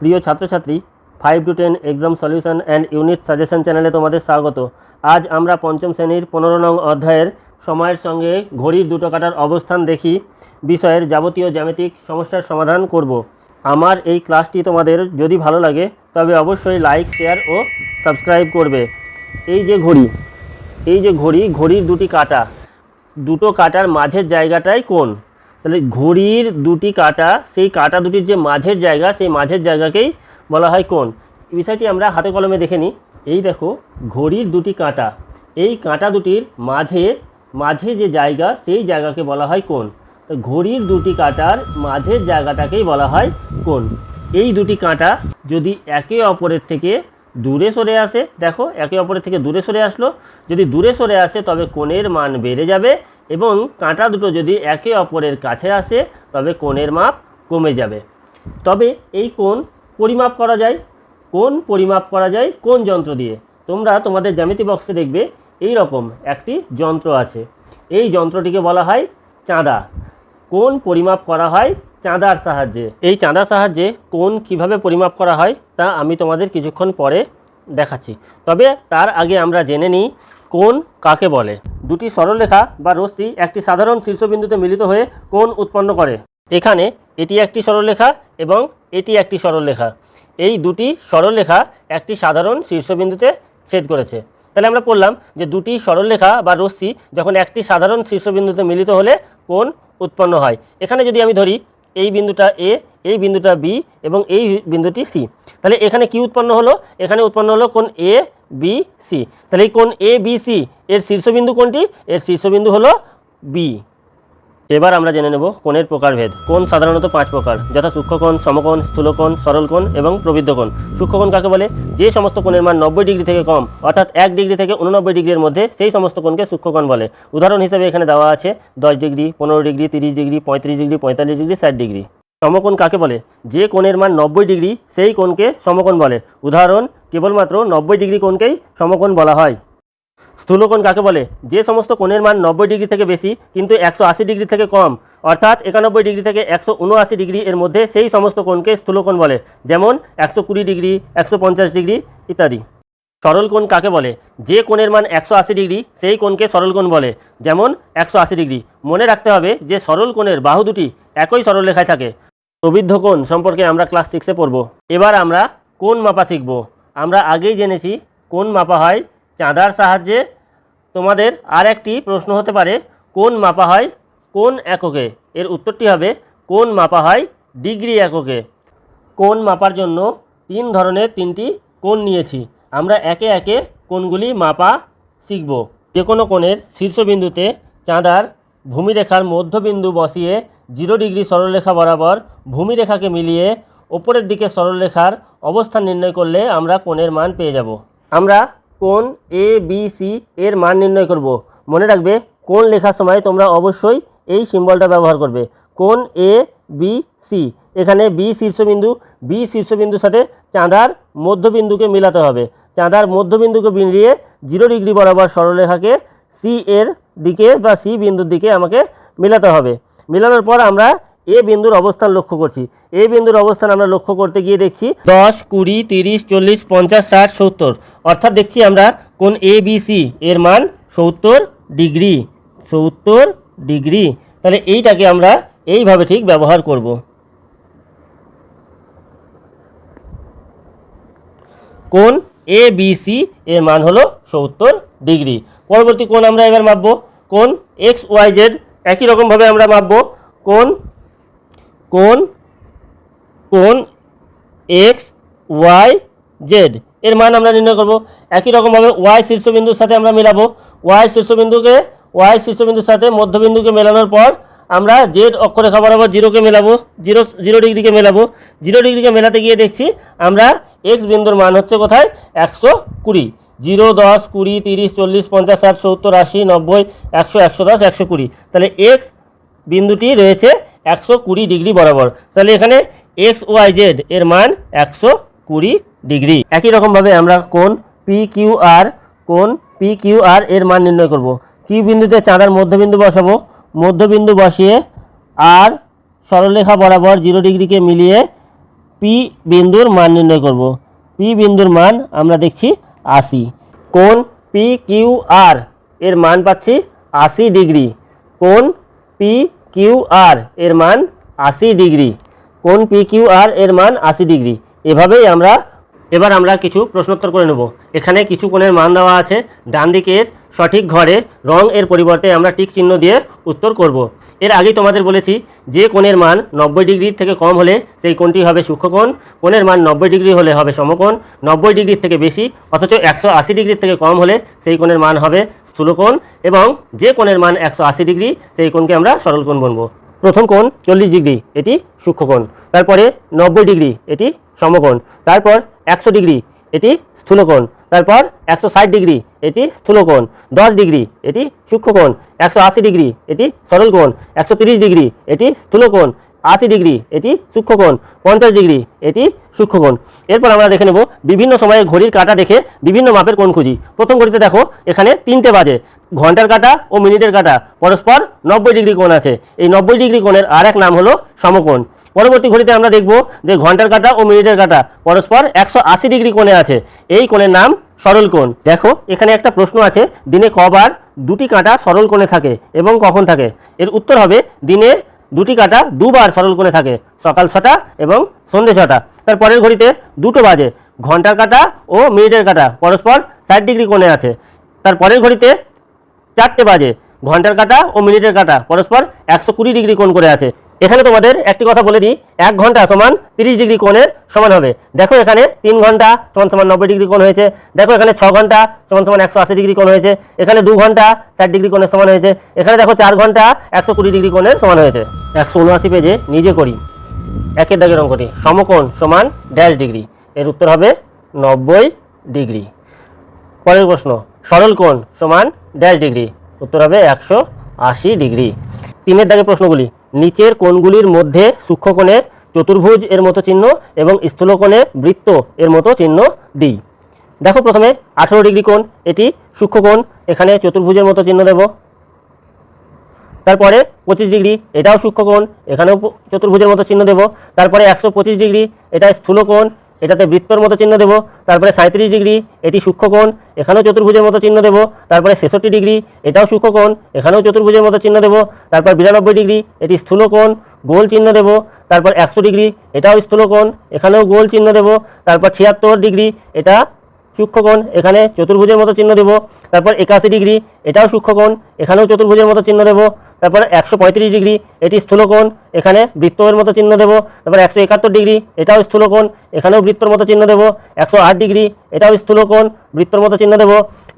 প্রিয় ছাত্রছাত্রী five to ten exam solution and unit suggestion চ্যানেলে তোমাদের স্বাগত। আজ আমরা পঞ্চম শ্রেণির পনেরো নং অধ্যায়ের সময়ের সঙ্গে ঘড়ির দুটো কাটার অবস্থান দেখি, বিষয়ের যাবতীয় জ্যামিতিক সমস্যার সমাধান করব। আমার এই ক্লাসটি তোমাদের যদি ভালো লাগে, তবে অবশ্যই লাইক শেয়ার ও সাবস্ক্রাইব করবে। এই যে ঘড়ি, এই যে ঘড়ি, ঘড়ির দুটি কাটা, দুটো কাটার মাঝের জায়গাটাই কোন তাহলে ঘড়ির দুটি কাটা, সেই কাটা দুটির যে মাঝের জায়গা, সেই মাঝের জায়গাকেই বলা হয় কোন এই বিষয়টি আমরা হাতে কলমে দেখে নিই। এই দেখো, ঘড়ির দুটি কাটা। এই কাঁটা দুটির মাঝে মাঝে যে জায়গা, সেই জায়গাকে বলা হয় কোন ঘড়ির দুটি কাঁটার মাঝের জায়গাটাকেই বলা হয় কোন এই দুটি কাঁটা যদি একে অপরের থেকে দূরে সরে আসে, দেখো, একে অপরের থেকে দূরে সরে আসলো। যদি দূরে সরে আসে, তবে কোণের মান বেড়ে যাবে। এবং কাঁটা দুটো যদি একে অপরের কাছে আসে, তবে কোণের মাপ কমে যাবে। তবে এই কোণ পরিমাপ করা যায়। কোন পরিমাপ করা যায় কোন যন্ত্র দিয়ে। তোমরা তোমাদের জ্যামিতি বক্সে দেখবে এই রকম একটি যন্ত্র আছে। এই যন্ত্রটিকে বলা হয় চাঁদা। কোন পরিমাপ করা হয় চাঁদার সাহায্যে। এই চাঁদার সাহায্যে কোন কীভাবে পরিমাপ করা হয় তা আমি তোমাদের কিছুক্ষণ পরে দেখাচ্ছি। তবে তার আগে আমরা জেনে নিই কোন কাকে বলে? দুটি সরলরেখা বা রশ্মি একটি সাধারণ শীর্ষবিন্দুতে মিলিত হয়ে কোন উৎপন্ন করে। এখানে এটি একটি সরলরেখা এবং এটি একটি সরলরেখা। এই দুটি সরলরেখা একটি সাধারণ শীর্ষবিন্দুতে ছেদ করেছে। তাহলে আমরা পড়লাম যে দুটি সরলরেখা বা রশ্মি যখন একটি সাধারণ শীর্ষবিন্দুতে মিলিত হলে কোন উৎপন্ন হয়। এখানে যদি আমি ধরি, এই বিন্দুটা এ এই বিন্দুটা বি এবং এই বিন্দুটি সি তাহলে এখানে কি উৎপন্ন হলো? এখানে উৎপন্ন হলো কোন এ বি সি তাহলে এই কোন এ বি সি এর শীর্ষবিন্দু কোনটি এর শীর্ষবিন্দু হলো বি এবার আমরা জেনে নেব কোণের প্রকারভেদ। কোণ সাধারণত পাঁচ প্রকার। যথা সূক্ষ্মকোণ সমকোণ স্থূলকোণ সরলকোণ এবং প্রবৃদ্ধকোণ সূক্ষ্মকোণ কাকে বলে? যে সমস্ত কোণের মান নব্বই ডিগ্রি থেকে কম, অর্থাৎ এক ডিগ্রি থেকে উননব্বই ডিগ্রির মধ্যে সেই সমস্ত কোণকে সূক্ষ্মকোণ বলে। উদাহরণ হিসেবে এখানে দেওয়া আছে দশ ডিগ্রি, পনেরো ডিগ্রি, তিরিশ ডিগ্রি, পঁয়ত্রিশ ডিগ্রি, পঁয়তাল্লিশ ডিগ্রি, ষাট ডিগ্রি। সমকোণ কাকে বলে? যে কোণের মান নব্বই ডিগ্রি, সেই কোণকে সমকোণ বলে। উদাহরণ কেবলমাত্র নব্বই ডিগ্রি কোণকেই সমকোণ বলা হয়। স্থূলকোণ কাকে বলে? যে সমস্ত কোণের মান নব্বই ডিগ্রি থেকে বেশি, কিন্তু একশো আশি ডিগ্রি থেকে কম, অর্থাৎ একানব্বই ডিগ্রি থেকে একশো উনআশি ডিগ্রি এর মধ্যে সেই সমস্ত কোণকে স্থূলকোণ বলে, যেমন একশো কুড়ি ডিগ্রি, একশো পঞ্চাশ ডিগ্রি ইত্যাদি। সরল কোণ কাকে বলে? যে কোণের মান একশো আশি ডিগ্রি, সেই কোণকে সরল কোণ বলে, যেমন একশো আশি ডিগ্রি। মনে রাখতে হবে যে সরল কোণের বাহু দুটি একই সরল সরলরেখায় থাকে। প্রবৃদ্ধ কোণ সম্পর্কে আমরা ক্লাস সিক্সে পড়ব। এবার আমরা কোণ মাপা শিখব। আমরা আগেই জেনেছি কোন মাপা হয় চাঁদার সাহায্যে। তোমাদের আর একটি প্রশ্ন হতে পারে, কোন মাপা হয় কোন এককে? এর উত্তরটি হবে, কোন মাপা হয় ডিগ্রি এককে? কোন মাপার জন্য তিন ধরনের তিনটি কোণ নিয়েছি? আমরা একে একে কোণগুলি মাপা শিখব। যে কোনো কোণের শীর্ষবিন্দুতে চাঁদার ভূমিরেখার মধ্যবিন্দু বসিয়ে জিরো ডিগ্রি সরলরেখা বরাবর ভূমিরেখাকে মিলিয়ে ওপরের দিকে সরলরেখার অবস্থান নির্ণয় করলে আমরা কোণের মান পেয়ে যাব। আমরা কোণ এ বি সি এর মান নির্ণয় করব। মনে রাখবে, কোণ লেখার সময় তোমরা অবশ্যই এই সিম্বলটা ব্যবহার করবে। কোণ এ বি সি এখানে বি শীর্ষবিন্দু বি শীর্ষবিন্দুর সাথে চাঁদার মধ্যবিন্দুকে মিলাতে হবে। চাঁদার মধ্যবিন্দুকে মিলিয়ে জিরো ডিগ্রি বরাবর সরলরেখাকে সি এর দিকে বা সি বিন্দুর দিকে আমাকে মেলাতে হবে। মেলানোর পর আমরা এ বিন্দুর অবস্থান লক্ষ্য করছি। এ বিন্দুর অবস্থান আমরা লক্ষ্য করতে গিয়ে দেখছি দশ, কুড়ি, তিরিশ, চল্লিশ, পঞ্চাশ, ষাট, সত্তর। অর্থাৎ দেখছি আমরা কোন এ বি সি এর মান সত্তর ডিগ্রি সত্তর ডিগ্রি। তাহলে এইটাকে আমরা এইভাবে ঠিক ব্যবহার করব। কোন এ বি সি এর মান হলো সত্তর ডিগ্রি। পরবর্তী কোণ আমরা এবার মাপবো। কোন এক্স ওয়াই জেড একই রকমভাবে আমরা মাপবো। কোন কোন? কোন? এক্স ওয়াই জেড এর মান আমরা নির্ণয় করব। একই রকমভাবে ওয়াই শীর্ষবিন্দুর সাথে আমরা মেলাবো। ওয়াই শীর্ষবিন্দুকে ওয়াই শীর্ষবিন্দুর সাথে মধ্যবিন্দুকে মেলানোর পর আমরা জেড অক্ষরেখা বরাবর জিরোকে মেলাবো। জিরো জিরো ডিগ্রিকে মেলাবো। জিরো ডিগ্রিকে মেলাতে গিয়ে দেখছি আমরা এক্স বিন্দুর মান হচ্ছে কোথায়? একশো কুড়ি। জিরো, দশ, কুড়ি, তিরিশ, চল্লিশ, পঞ্চাশ, ষাট, সত্তর, আশি, নব্বই, একশো একশো দশ, একশো কুড়ি। তাহলে এক্স বিন্দুটি রয়েছে একশো কুড়ি ডিগ্রি বরাবর। তাহলে এখানে এক্স ওয়াই জেড এর মান একশো কুড়ি ডিগ্রি। একই রকমভাবে আমরা কোন পি কিউ আর কোন পি কিউ আর এর মান নির্ণয় করব। কিউ বিন্দুতে চাঁদার মধ্যবিন্দু বসাবো? মধ্যবিন্দু বসিয়ে আর সরলরেখা বরাবর জিরো ডিগ্রিকে মিলিয়ে পি বিন্দুর মান নির্ণয় করব। পি বিন্দুর মান আমরা দেখছি আশি। কোণ পি কিউ আর এর মান পাচ্ছি আশি ডিগ্রি। কোণ পি কিউ আর এর মান আশি ডিগ্রি। কোন পি কিউ আর এর মান আশি ডিগ্রি? এভাবেই আমরা, এবার আমরা কিছু প্রশ্নোত্তর করে নেব। এখানে কিছু কোণের মান দেওয়া আছে। ডান দিকের সঠিক ঘরে রং এর পরিবর্তে আমরা টিক চিহ্ন দিয়ে উত্তর করব। এর আগেই তোমাদের বলেছি, যে কোণের মান নব্বই ডিগ্রির থেকে কম হলে সেই কোণটি হবে সূক্ষ্মকোণ। কোণের মান নব্বই ডিগ্রি হলে হবে সমকোণ। নব্বই ডিগ্রির থেকে বেশি, অথচ একশো আশি ডিগ্রির থেকে কম হলে সেই কোণের মান হবে স্থূলকোণ এবং যে কোণের মান একশো আশি ডিগ্রি, সেই কোণকে আমরা সরল কোণ বলব। প্রথম কোণ চল্লিশ ডিগ্রি, এটি সূক্ষ্মকোণ তারপরে নব্বই ডিগ্রি, এটি সমকোণ। তারপর একশো ডিগ্রি, এটি স্থূলকোণ তারপর একশো ষাট ডিগ্রি, এটি স্থূলকোণ দশ ডিগ্রি, এটি সূক্ষ্মকোণ একশো আশি ডিগ্রি, এটি সরল কোণ। একশো তিরিশ ডিগ্রি, এটি স্থূলকোণ আশি ডিগ্রি, এটি সূক্ষ্মকোণ, পঞ্চাশ ডিগ্রি, এটি সূক্ষ্মকোণ। এরপর আমরা দেখে নেব বিভিন্ন সময়ে ঘড়ির কাঁটা দেখে বিভিন্ন মাপের কোণ খুঁজি। প্রথম ঘড়িতে দেখো, এখানে তিনটে বাজে, ঘণ্টার কাঁটা ও মিনিটের কাঁটা, পরস্পর নব্বই ডিগ্রি কোণ আছে। এই নব্বই ডিগ্রি কোণের আর এক নাম হলো সমকোণ। পরবর্তী ঘড়িতে আমরা দেখব যে ঘণ্টার কাঁটা ও মিনিটের কাঁটা, পরস্পর একশো আশি ডিগ্রি কোণে আছে। এই কোণের নাম সরল কোণ। দেখো, এখানে একটা প্রশ্ন আছে, দিনে কবার দুটি কাঁটা সরল কোণে থাকে এবং কখন থাকে? এর উত্তর হবে দিনে দুটি কাটা দুবার সরল করে থাকে, সকাল ছটা এবং সন্ধ্যে ছটা। তার পরের ঘড়িতে দুটো বাজে, ঘণ্টার কাটা ও মিনিটের কাটা, পরস্পর ষাট ডিগ্রি কোণে আছে। তার পরের ঘড়িতে চারটে বাজে, ঘণ্টার কাটা ও মিনিটের কাটা, পরস্পর একশো কুড়ি ডিগ্রি কোণ করে আছে। এখানে তোমাদের একটি কথা বলে দিই, এক ঘণ্টা সমান তিরিশ ডিগ্রি কোণের সমান হবে। দেখো এখানে তিন ঘণ্টা সমান সমান নব্বই ডিগ্রি কোণ হয়েছে। দেখো এখানে ছ ঘণ্টা সমান সমান একশো আশি ডিগ্রি কোণ হয়েছে। এখানে দু ঘণ্টা ষাট ডিগ্রি কোণের সমান হয়েছে। এখানে দেখো চার ঘণ্টা একশো কুড়ি ডিগ্রি কোণের সমান হয়েছে। একশো উনআশি পেজে নিজে করি। একের দাগের অঙ্কটি, সমকোণ সমান ড্যাশ ডিগ্রি। এর উত্তর হবে নব্বই ডিগ্রি। পরের প্রশ্ন, সরল কোণ সমান ড্যাশ ডিগ্রি। উত্তর হবে একশো আশি ডিগ্রি। তিনের দাগের প্রশ্নগুলি নিচের কোণগুলির মধ্যে সূক্ষ্মকোণে চতুর্ভুজ এর মতো চিহ্ন এবং স্থূলকোণে বৃত্ত এর মতো চিহ্ন দিই দেখো প্রথমে আঠেরো ডিগ্রি কোণ, এটি সূক্ষ্মকোণ, এখানে চতুর্ভুজের মতো চিহ্ন দেব। তারপরে পঁচিশ ডিগ্রি, এটাও সূক্ষ্মকোণ, এখানেও চতুর্ভুজের মতো চিহ্ন দেব। তারপরে একশো পঁচিশ ডিগ্রি, এটা স্থূলকোণ এটাতে বৃত্তর মতো চিহ্ন দেব, তারপরে সাঁত্রিশ ডিগ্রি, এটি সূক্ষ্মকোণ, এখানেও চতুর্ভুজের মতো চিহ্ন দেব, তারপরে ছেষট্টি ডিগ্রি, এটাও সূক্ষ্মকোণ, এখানেও চতুর্ভুজের মতো চিহ্ন দেব, তারপর বিরানব্বই ডিগ্রি, এটি স্থূলকোণ, গোল চিহ্ন দেব, তারপর একশো ডিগ্রি, এটাও স্থূলকোণ, এখানেও গোল চিহ্ন দেব, তারপর ছিয়াত্তর ডিগ্রি, এটা সূক্ষ্মকোণ, এখানে চতুর্ভুজের মতো চিহ্ন দেব, তারপর একাশি ডিগ্রি, এটাও সূক্ষ্মকোণ, এখানেও চতুর্ভুজের মতো চিহ্ন দেব তারপর একশো পঁয়ত্রিশ ডিগ্রি, এটি স্থূলকোণ, এখানে বৃত্তের মতো চিহ্ন দেব। তারপর একশো একাত্তর ডিগ্রি, এটাও স্থূলকোণ, এখানেও বৃত্তর মতো চিহ্ন দেব। একশো আট ডিগ্রি, এটাও স্থূলকোণ, বৃত্তর মতো চিহ্ন দেব।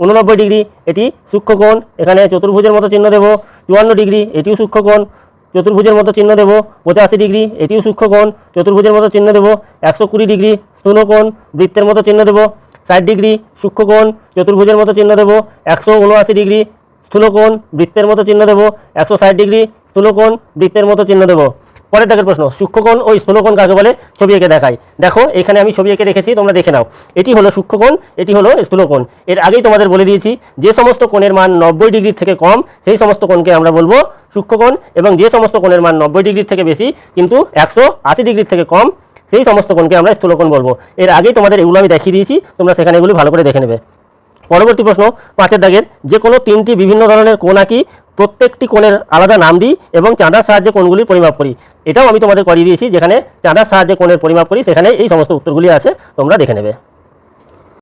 উননব্বই ডিগ্রি, এটি সূক্ষ্মকোণ, এখানে চতুর্ভুজের মতো চিহ্ন দেব। চুয়ান্ন ডিগ্রি, এটিও সূক্ষ্মকোণ, চতুর্ভুজের মতো চিহ্ন দেব। পঁচাশি ডিগ্রি, এটিও সূক্ষ্মকোণ, চতুর্ভুজের মতো চিহ্ন দেব। একশো কুড়ি ডিগ্রি, স্থূলকোণ, বৃত্তের মতো চিহ্ন দেব। ষাট ডিগ্রি, সূক্ষ্মকোণ, চতুর্ভুজের মতো চিহ্ন দেব। একশো উনআশি ডিগ্রি স্থূলকোণ বৃত্তের মতো চিহ্ন দেব। একশো ষাট ডিগ্রি স্থূলকোণ বৃত্তের মতো চিহ্ন দেব। পরের দাগের প্রশ্ন, সূক্ষ্মকোণ ও স্থূলকোণ কাকে বলে? ছবি এঁকে দেখাই দেখো, এখানে আমি ছবি এঁকে রেখেছি, তোমরা দেখে নাও। এটি হলো সূক্ষ্মকোণ, এটি হলো স্থূলকোণ। এর আগেই তোমাদের বলে দিয়েছি, যে সমস্ত কোণের মান নব্বই ডিগ্রি থেকে কম, সেই সমস্ত কোণকে আমরা বলব সূক্ষ্মকোণ, এবং যে সমস্ত কোণের মান নব্বই ডিগ্রি থেকে বেশি, কিন্তু একশো আশি ডিগ্রি থেকে কম, সেই সমস্ত কোণকে আমরা স্থূলকোণ বলব। এর আগেই তোমাদের এগুলো আমি দেখিয়ে দিয়েছি, তোমরা সেখানে এগুলো ভালো করে দেখে নেবে। পরবর্তী প্রশ্ন, পাঁচের দাগের যে কোনো তিনটি বিভিন্ন ধরনের কোণ আঁকি প্রত্যেকটি কোণের আলাদা নাম দিই এবং চাঁদার সাহায্যে কোনগুলি পরিমাপ করি। এটাও আমি তোমাদের করিয়ে দিয়েছি, যেখানে চাঁদার সাহায্যে কোণের পরিমাপ করি, সেখানে এই সমস্ত উত্তরগুলি আছে, তোমরা দেখে নেবে।